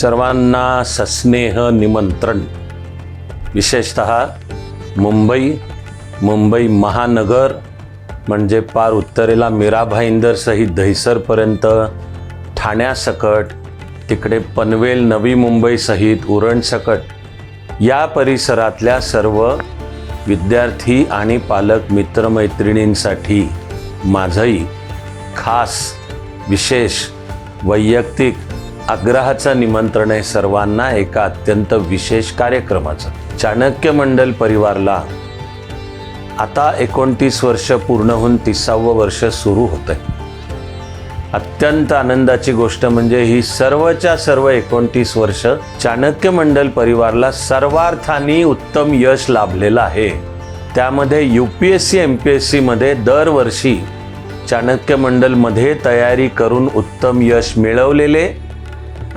सर्वांना सस्नेह निमंत्रण. विशेषत मुंबई मुंबई महानगर म्हणजे पार उत्तरेला मीरा भाईंदरसहित दहिसरपर्यंत ठाण्यासकट तिकडे पनवेल नवी मुंबईसहित उरणसकट. या परिसरातल्या सर्व विद्यार्थी आणि पालक मित्रमैत्रिणींसाठी माझंही खास विशेष वैयक्तिक आग्रहाचं निमंत्रण आहे सर्वांना एका अत्यंत विशेष कार्यक्रमाचं. चाणक्य मंडल परिवारला आता एकोणतीस वर्ष पूर्ण होऊन तिसावं वर्ष सुरू होत आहे अत्यंत आनंदाची गोष्ट म्हणजे ही सर्वच्या सर्व एकोणतीस वर्ष चाणक्य मंडल परिवारला सर्वार्थाने उत्तम यश लाभलेलं आहे. त्यामध्ये U P S C M P S सीमध्ये दरवर्षी चाणक्य मंडलमध्ये तयारी करून उत्तम यश मिळवलेले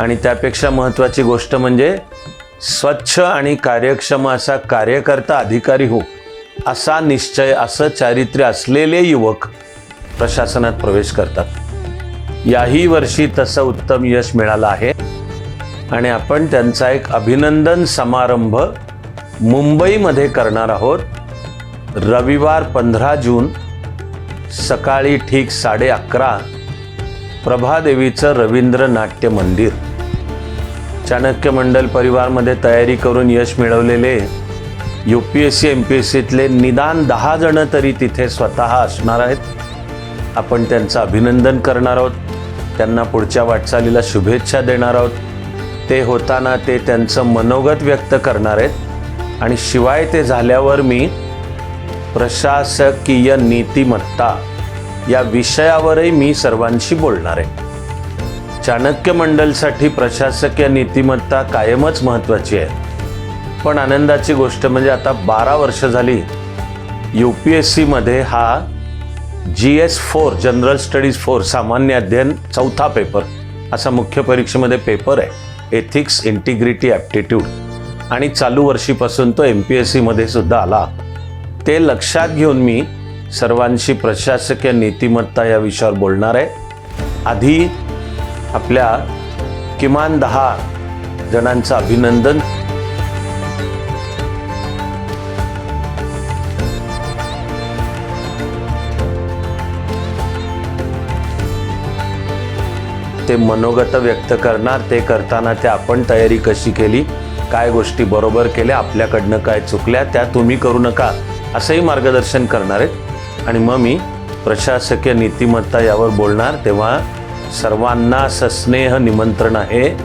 आणि त्यापेक्षा महत्त्वाची गोष्ट म्हणजे स्वच्छ आणि कार्यक्षम असा कार्यकर्ता अधिकारी हो असा निश्चय असं चारित्र्य असलेले युवक प्रशासनात प्रवेश करतात. याही वर्षी तसं उत्तम यश मिळालं आहे. आणि आपण त्यांचा एक अभिनंदन समारंभ मुंबईमध्ये करणार आहोत. रविवार पंधरा जून सकाळी ठीक साडे अकरा प्रभादेवीचं रवींद्र नाट्य मंदिर. चाणक्य मंडल परिवारमध्ये तयारी करून यश मिळवलेले U P S C M P S सीतले निदान दहा जणं तरी तिथे स्वतः असणार आहेत. आपण त्यांचं अभिनंदन करणार आहोत. त्यांना पुढच्या वाटचालीला शुभेच्छा देणार आहोत. ते होताना ते त्यांचं मनोगत व्यक्त करणार आहेत. आणि शिवाय ते झाल्यावर मी प्रशासकीय नीतिमत्ता या विषयावरही मी सर्वांशी बोलणार आहे. चाणक्य मंडलसाठी प्रशासकीय नीतिमत्ता कायमच महत्त्वाची आहे. पण आनंदाची गोष्ट म्हणजे आता बारा वर्ष झाली यू पी एस सीमध्ये हा G S four general studies four सामान्य अध्ययन चौथा पेपर असा मुख्य परीक्षेमध्ये पेपर आहे. एथिक्स इंटिग्रिटी ॲप्टिट्यूड आणि चालू वर्षीपासून तो एम पी एस सीमध्ये सुद्धा आला. ते लक्षात घेऊन मी सर्वांशी प्रशासकीय नीतिमत्ता या विषयावर बोलणार आहे. आधी आपल्या किमान दहा जणांचं अभिनंदन. ते मनोगत व्यक्त करणार ते करताना ते आपण तयारी कशी केली काय गोष्टी बरोबर केल्या आपल्याकडनं काय चुकल्या त्या तुम्ही करू नका असंही मार्गदर्शन करणार आहेत. आणि मग मी प्रशासकीय नीतिमत्ता यावर बोलणार तेव्हा सर्वांना सस्नेह निमंत्रण आहे.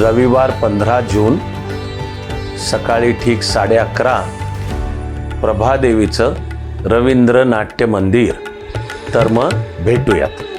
रविवार पंधरा जून सकाळी ठीक साडे अकरा प्रभादेवीचं रवींद्र नाट्य मंदिर. तर मग भेटूयात.